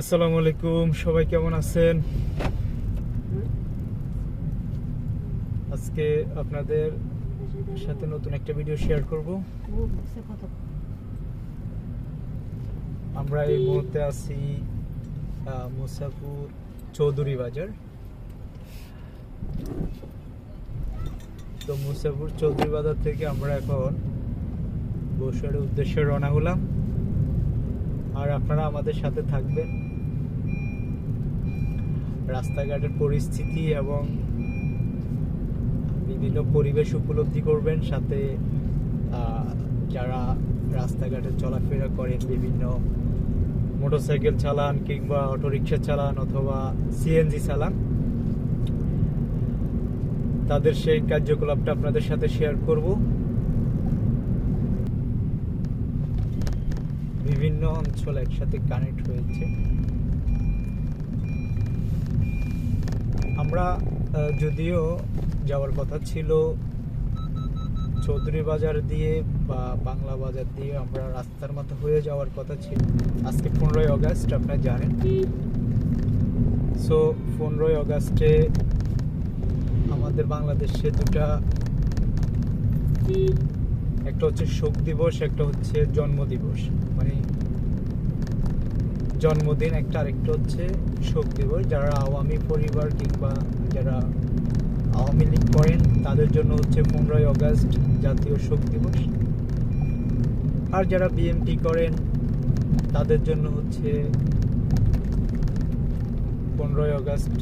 আসসালামু আলাইকুম সবাই কেমন আছেন? আজকে আপনাদের সাথে নতুন একটা ভিডিও শেয়ার করব। আমরা এই মুহূর্তে আছি আহ, মুসাফুর চৌধুরী বাজার। তো মুসাফুর চৌধুরী বাজার থেকে আমরা এখন বসুয়ারের উদ্দেশ্যে রওনা হলাম। আর আপনারা আমাদের সাথে থাকবেন রাস্তাঘাটের পরিস্থিতি এবং বিভিন্ন পরিবেশ উপলব্ধি করবেন, সাথে যারা রাস্তাঘাটে চলাফেরা করেন, বিভিন্ন মোটরসাইকেল চালান কিংবা অটোরিকশা চালান অথবা সিএনজি চালান, তাদের সেই কার্যকলাপটা আপনাদের সাথে শেয়ার করব। বিভিন্ন অঞ্চল একসাথে কানেক্ট হয়েছে। আমরা যদিও যাওয়ার কথা ছিল চৌধুরী বাজার দিয়ে বা বাংলা বাজার দিয়ে আমরা রাস্তার মতো হয়ে যাওয়ার কথা ছিল। আজকে পনেরোই আগস্ট আপনারা জানেন। সো পনেরোই আগস্টে আমাদের বাংলাদেশে দুটা, একটা হচ্ছে শোক দিবস, একটা হচ্ছে জন্ম দিবস মানে জন্মদিন একটা আরেকটা হচ্ছে শোক দিবস। যারা আওয়ামী পরিবার কিংবা যারা আওয়ামী লীগ করেন, তাদের জন্য হচ্ছে পনেরোই আগস্ট জাতীয় শোক দিবস। আর যারা বিএমপি করেন, তাদের জন্য হচ্ছে পনেরোই আগস্ট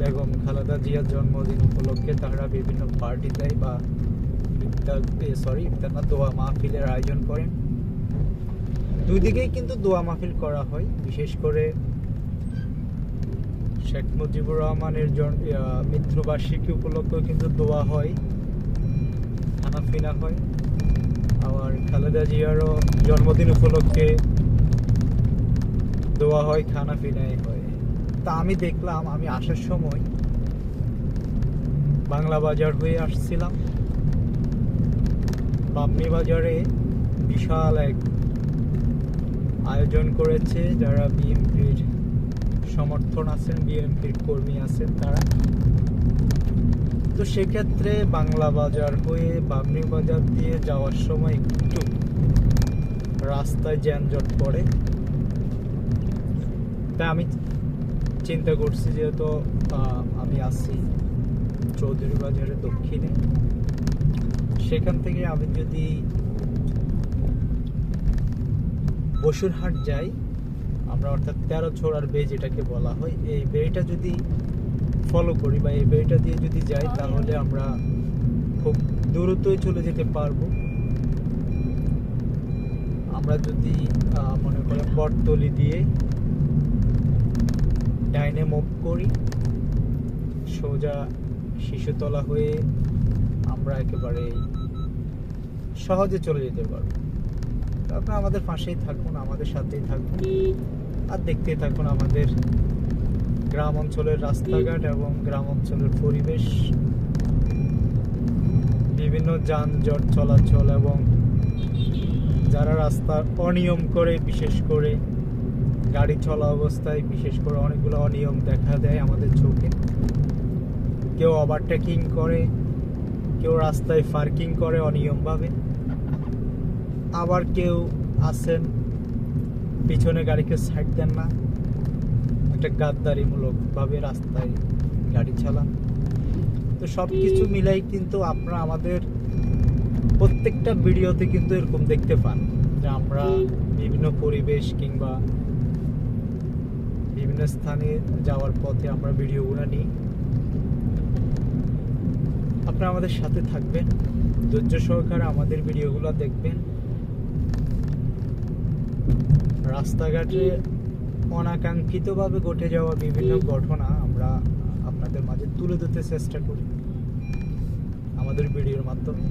বেগম খালেদা জিয়ার জন্মদিন উপলক্ষে তারা বিভিন্ন পার্টি দেয় বা ইফতার সরি ইফতার না, দোয়া মাহফিলের আয়োজন করেন। দুই দিকেই কিন্তু দোয়া মাহফিল করা হয়, বিশেষ করে শেখ মুজিবুর রহমানের মৃত্যুবার্ষিকী উপলক্ষে কিন্তু দোয়া হয় খানাফিনা হয়। আবার খালেদা জিয়ারও জন্মদিন উপলক্ষে দোয়া হয় খানা ফিনাই হয়। তা আমি দেখলাম, আমি আসার সময় বাংলা বাজার হয়ে আসছিলাম। বামনি বাজারে বিশাল এক আয়োজন করেছে যারা বিএনপির সমর্থন আছেন, বিএনপির কর্মী আছেন তারা। তো সেক্ষেত্রে বাংলা বাজার হয়ে বামনি বাজার দিয়ে যাওয়ার সময় একটু রাস্তায় যানজট পড়ে। তাই আমি চিন্তা করছি যেহেতু আমি আছি চৌধুরী বাজারের দক্ষিণে। সেখান থেকে আমি যদি বসুরহাট যাই, আমরা অর্থাৎ তেরো ছোড়ার বে যেটাকে বলা হয়, এই বেটা যদি ফলো করি বা এই বেটা দিয়ে যদি যাই, তাহলে আমরা খুব দূরত্বই চলে যেতে পারব। আমরা যদি মনে করেন বটতলি দিয়ে ডাইনে মুভ করি, সোজা শিশুতলা হয়ে আমরা একেবারে সহজে চলে যেতে পারব। আপনারা আমাদের পাশেই থাকুন, আমাদের সাথেই থাকুন। আর দেখতেই থাকুন আমাদের গ্রাম অঞ্চলের রাস্তাঘাট এবং গ্রাম অঞ্চলের পরিবেশ। বিভিন্ন যানজট চলাচল এবং যারা রাস্তা অনিয়ম করে, বিশেষ করে গাড়ি চলা অবস্থায়, বিশেষ করে অনেকগুলো অনিয়ম দেখা দেয় আমাদের চোখে। কেউ ওভারটেকিং করে, কেউ রাস্তায় পার্কিং করে অনিয়মভাবে। আবার কেউ আছেন, পিছনে গাড়িকে সাইড দেন না। একটা গাদ্দারিমূলকভাবে রাস্তায় গাড়ি চালান। তো সব কিছু মিলাই কিন্তু আপনারা আমাদের প্রত্যেকটা ভিডিওতে কিন্তু এরকম দেখতে পান যে আমরা বিভিন্ন পরিবেশ কিংবা বিভিন্ন স্থানে যাওয়ার পথে আমরা ভিডিওগুলো নিই। আপনারা আমাদের সাথে থাকবেন। ধৈর্য সহকারে আমাদের ভিডিওগুলো দেখবেন। রাস্তাঘাটে অনাকাঙ্ক্ষিতভাবে ঘটে যাওয়া বিভিন্ন ঘটনা আমরা আপনাদের মাঝে তুলে ধরতে চেষ্টা করি। আমাদের ভিডিওর মাধ্যমে।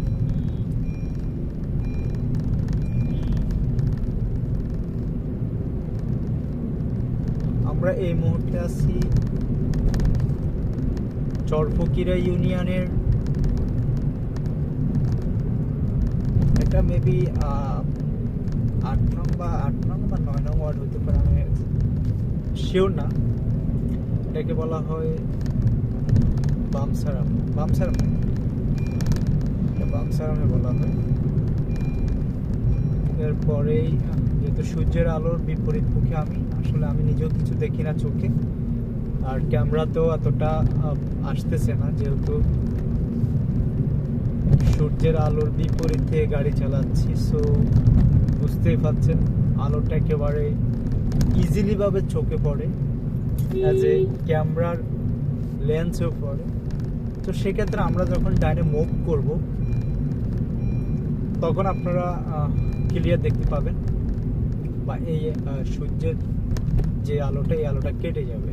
আমরা এই মুহূর্তে আছি চরফকিরা ইউনিয়নের এটা মেবি আট নং বা আট নং বা নয় নং ওয়ার্ড হতে পারে, আমি শিওর না। এটাকে বলা হয় বামসারাম। বামসারাম। বামসারামে বলা হয়। এরপরেই, যেহেতু সূর্যের আলোর বিপরীত মুখে আমি, আসলে আমি নিজেও কিছু দেখি না চোখে। আর ক্যামেরাতেও এতটা আসতেছে না, যেহেতু সূর্যের আলোর বিপরীতে গাড়ি চালাচ্ছি সো বুঝতেই পারছেন আলোটা একেবারে ইজিলিভাবে চোখে পড়ে অ্যাজ এ ক্যামেরার লেন্সও পড়ে। তো সেক্ষেত্রে আমরা যখন ডাইনে মুভ করব, তখন আপনারা ক্লিয়ার দেখতে পাবেন বা এই সূর্যের যে আলোটা, এই আলোটা কেটে যাবে।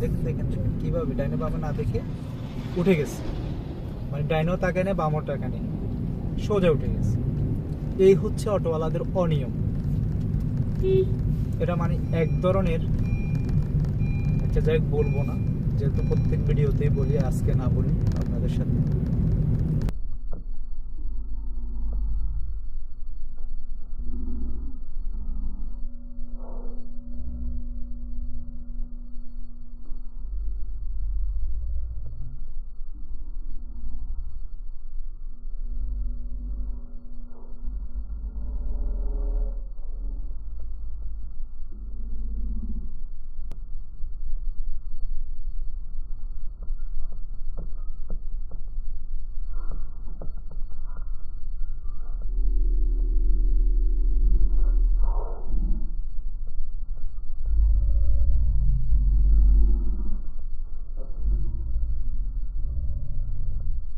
দেখেন দেখেন কীভাবে ডাইনে বামে না দেখে উঠে গেছে। মানে ডাইনেও তাকায় নেই, বামও তাকায় নেই। সোজা উঠে গেছে। এই হচ্ছে অটোওয়ালাদের অনিয়ম। এটা মানে এক ধরনের একটা যাই বলব না, যেহেতু প্রত্যেক ভিডিওতেই বলি, আজকে না বলি, আপনাদের সাথে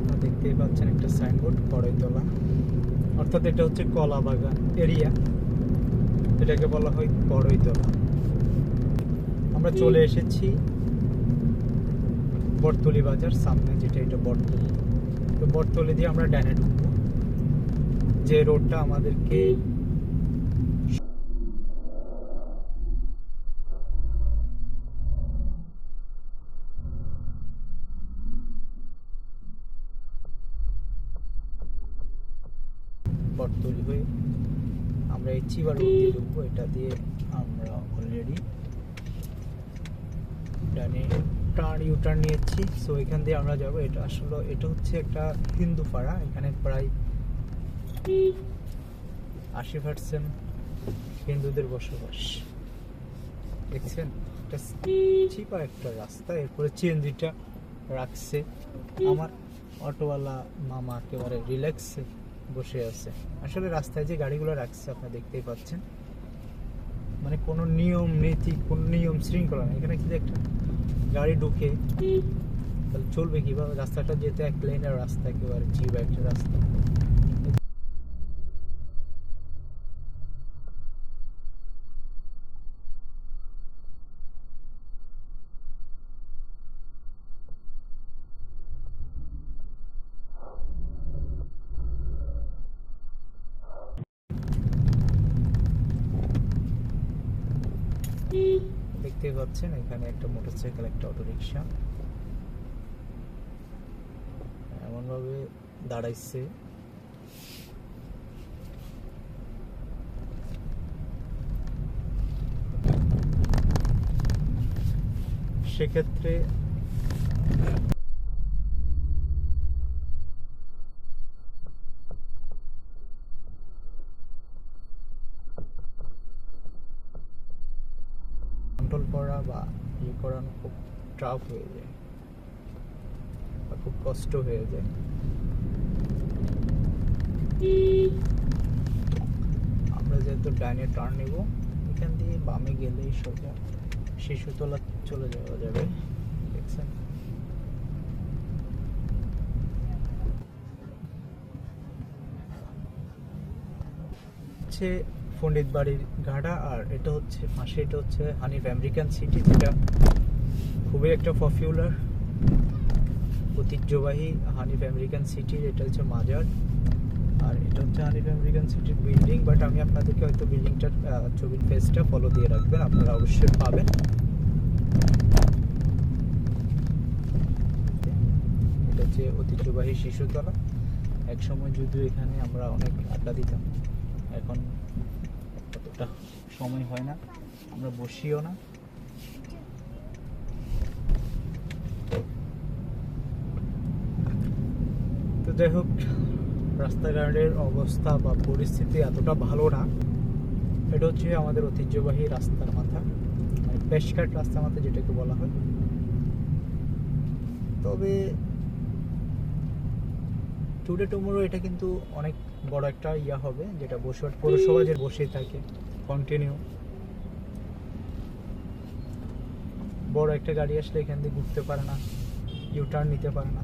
আপনারা দেখতেই পাচ্ছেন সাইনবোর্ড কড়াইতলা অর্থাৎ এটা হচ্ছে কলাবাগান এরিয়া। এটাকে বলা হয় কড়াইতলা আমরা চলে এসেছি বটতলি বাজার সামনে, যেটা এটা বটতলি। তো বটতলি দিয়ে আমরা ডানে ঢুকবো। যে রোডটা আমাদেরকে বটতলি হয়ে আমরা এই চিবার দিয়ে ঢুকবো। এটা দিয়ে আমরা অলরেডি ডানে টার্ন ইউ টার্ন নিয়েছি। সো এখান দিয়ে আমরা যাব। এটা আসলে, এটা হচ্ছে একটা হিন্দু পাড়া। এখানে প্রায় আশি পার্সেন্ট হিন্দুদের বসবাস। দেখছেন? এটা চিপা একটা রাস্তা। এরপরে চিএনজিটা রাখছে। আমার অটোওয়ালা মামা একেবারে রিল্যাক্সে বসে আছে। আসলে রাস্তায় যে গাড়িগুলো রাখছে, আপনারা দেখতেই পাচ্ছেন। মানে কোনো নিয়ম, নীতি, কোনো নিয়ম, শৃঙ্খলা নেই। এখানে কিন্তু একটা গাড়ি ঢুকে, তাহলে চলবে কীভাবে? রাস্তাটা যেতে এক লেনের রাস্তা, একেবারে জিও একটা রাস্তা দেখতেই পাচ্ছেন এখানে একটা মোটরসাইকেল একটা অটো রিক্সা এমন ভাবে দাঁড়াইছে। সেক্ষেত্রে কন্ট্রোল করা বা ইয়ে করানো খুব টাফ হয়ে যায় খুব কষ্ট হয়ে যায়। আমরা যেহেতু ডাইনে টার্ন নেব, এখান দিয়ে বামে গেলেই সোজা। শিশুতলা চলে যাওয়া যাবে, দেখছেন? হচ্ছে পণ্ডিত বাড়ির ঘাটা, আর এটা হচ্ছে, পাশে এটা হচ্ছে হানিফ আমেরিকান সিটি যেটা খুবই একটা পপুলার ঐতিহ্যবাহী হানিফ আমেরিকান সিটির এটা হচ্ছে মাজার। আর এটা হচ্ছে হানিফ আমেরিকান সিটির বিল্ডিং বাট আমি আপনাদেরকে হয়তো বিল্ডিংটার ছবির ফেসটা ফলো দিয়ে রাখবেন, আপনারা অবশ্যই পাবেন। এটা হচ্ছে ঐতিহ্যবাহী শিশুতলা এক সময় যদিও এখানে আমরা অনেক আড্ডা দিতাম, এখন অতটা সময় হয় না, আমরা বসিও না তো যাই হোক রাস্তাঘাটের অবস্থা বা পরিস্থিতি এতটা ভালো না। এটা হচ্ছে আমাদের ঐতিহ্যবাহী রাস্তার মাথা মানে পেশঘাট রাস্তার মাথা যেটাকে বলা হয়। তবে টুডে টুমোরো এটা কিন্তু অনেক বড় একটা ইয়া হবে, যেটা বসুয়াট পৌরসভা যে বসেই থাকে কন্টিনিউ বড় একটা গাড়ি আসলে এখান দিয়ে ঘুরতে পারে না ইউ টার্ন নিতে পারে না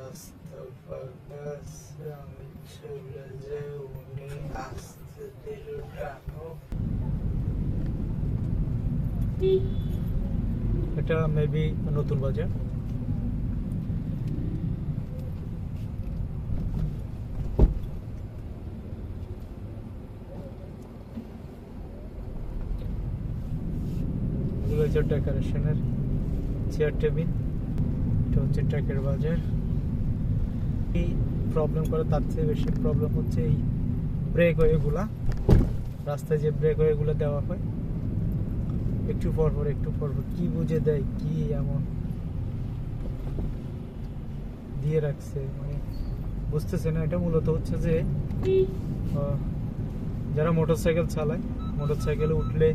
রাস্তা ফাঁকা আমি চলে যাই উনি আসতে দিল টানো এটা মেবি নতুন বাজার। এগুলো ডেকোরেশনের চেয়ার টেবিল এটা হচ্ছে ট্র্যাকের বাজার। এই প্রবলেম করে, তার চেয়ে বেশি প্রবলেম হচ্ছে এই ব্রেক ওয়েগুলা রাস্তায় যে ব্রেক ওয়েগুলো দেওয়া হয় একটু পর পর, একটু পর পর, কি বুঝে দেয়, কি এমন? দিয়ে রাখছে মানে বুঝতেছে না, এটা মূলত হচ্ছে যে যারা মোটরসাইকেল চালায়, মোটরসাইকেলে উঠলে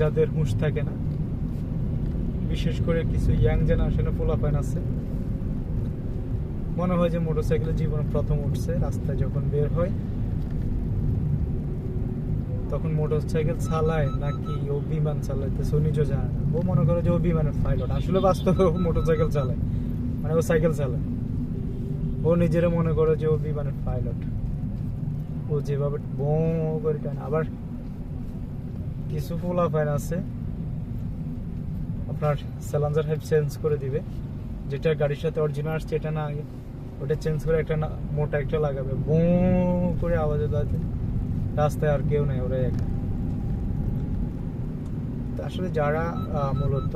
যাদের হুঁশ থাকে না, বিশেষ করে কিছু ইয়াং জেনারেশনে পোলাপাইন আছে, মনে হয় যে মোটর মোটরসাইকেলে জীবনে প্রথম উঠছে, রাস্তায় যখন বের হয় তখন মোটরসাইকেল চালায় নাকি ও বিমান চালাইতেছে ও নিজেও জানে না। ও মনে করে যে ও বিমানের পাইলট আসলে বাস্তবে ও মোটরসাইকেল চালায়। মানে ও সাইকেল চালায়। ও নিজেরা মনে করে যে ও বিমানের পাইলট ও যেভাবে বো করে টানে। আবার কিছু ফোলা ফাইন আছে। আপনার স্যালাঞ্জার হেড চেঞ্জ করে দিবে। যেটা গাড়ির সাথে অরিজিনাল আসছে, এটা না আগে। ওটা চেঞ্জ করে একটা মোটা একটা লাগাবে। বো করে আওয়াজে দাঁড়াতে রাস্তায় আর কেউ নেই, ওরাই একা। আসলে যারা মূলত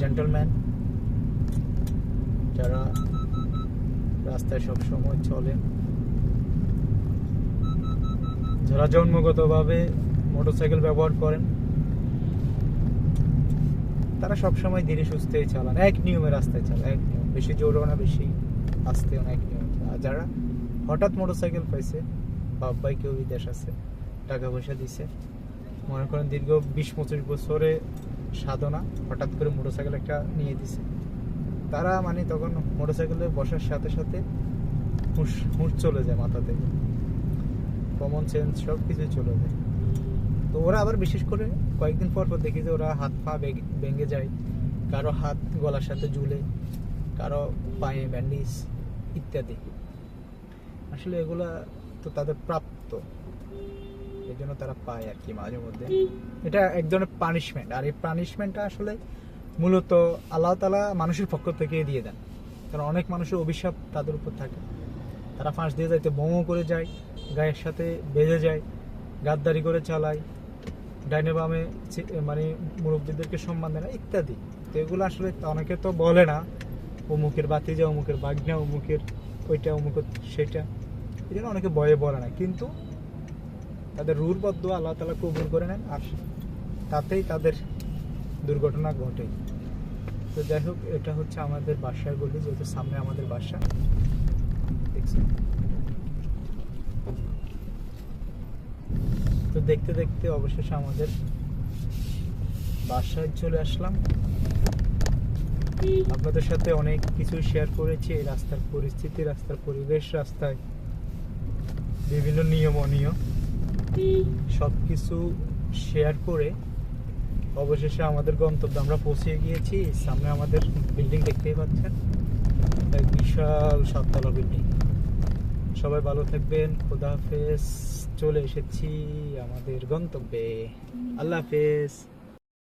জেন্টলম্যান যারা রাস্তায় সব সময় চলেন, যারা জন্মগতভাবে মোটরসাইকেল ব্যবহার করেন, তারা সব সময় ধীরে সুস্থেই চালান, এক নিয়মে রাস্তায় চালান, এক নিয়ম। বেশি জোরও না, বেশি আস্তেও না, এক নিয়ম। আর যারা হঠাৎ মোটরসাইকেল পাইছে বাপ ভাই কেউ বিদেশ আছে টাকা পয়সা দিছে। মনে করেন দীর্ঘ বিশ পঁচিশ বছরে সাধনা, হঠাৎ করে মোটরসাইকেল একটা নিয়ে দিছে। তারা মানে তখন মোটরসাইকেলে বসার সাথে সাথে হুঁশ হুঁশ চলে যায় মাথা থেকে। কমন সেন্স সব কিছু চলে যায়। তো ওরা আবার বিশেষ করে কয়েকদিন পর পর দেখি যে ওরা হাত পা ভেঙে যায়। কারও হাত গলার সাথে ঝুলে, কারও পায়ে ব্যান্ডিজ ইত্যাদি। আসলে এগুলা তো তাদের প্রাপ্ত। এই জন্য তারা পায় আর কি মাঝে মধ্যে। এটা এক ধরনের পানিশমেন্ট আর এই পানিশমেন্টটা আসলে মূলত আল্লাহ তালা মানুষের পক্ষ থেকে দিয়ে দেন। কারণ অনেক মানুষের অভিশাপ তাদের উপর থাকে। তারা ফাঁস দিয়ে যাইতে বোমো করে যায়, গায়ের সাথে বেঁধে যায়, গাদ্দারি করে চালায়, ডাইনে বামে মানে মুরব্বীদেরকে সম্মান দেয় না, ইত্যাদি। তো এগুলো আসলে অনেকে তো বলে না, অমুকের বাতিজা, অমুকের বাগনা, অমুকের ওইটা অমুকের সেটা এই জন্য অনেকে ভয়ে বলে না। কিন্তু তাদের রুর বদ্ধ আল্লাহ তালা কবুল করে নেন আর তাতেই তাদের দুর্ঘটনা ঘটে। তো যাই হোক, এটা হচ্ছে আমাদের বাসার গলি, যেহেতু সামনে আমাদের বাসা। তো দেখতে দেখতে অবশেষে আমাদের বাসায় চলে আসলাম। আপনাদের সাথে অনেক কিছু শেয়ার করেছি, এই রাস্তার পরিস্থিতি, রাস্তার পরিবেশ, রাস্তায় বিভিন্ন নিয়ম, অনিয়ম সব কিছু শেয়ার করে অবশেষে আমাদের গন্তব্যে আমরা পৌঁছে গিয়েছি। সামনে আমাদের বিল্ডিং দেখতেই পাচ্ছেন। এক বিশাল সাততলা বিল্ডিং সবাই ভালো থাকবেন। খোদা হাফেজ। চলে এসেছি আমাদের গন্তব্যে। আল্লাহ হাফেজ।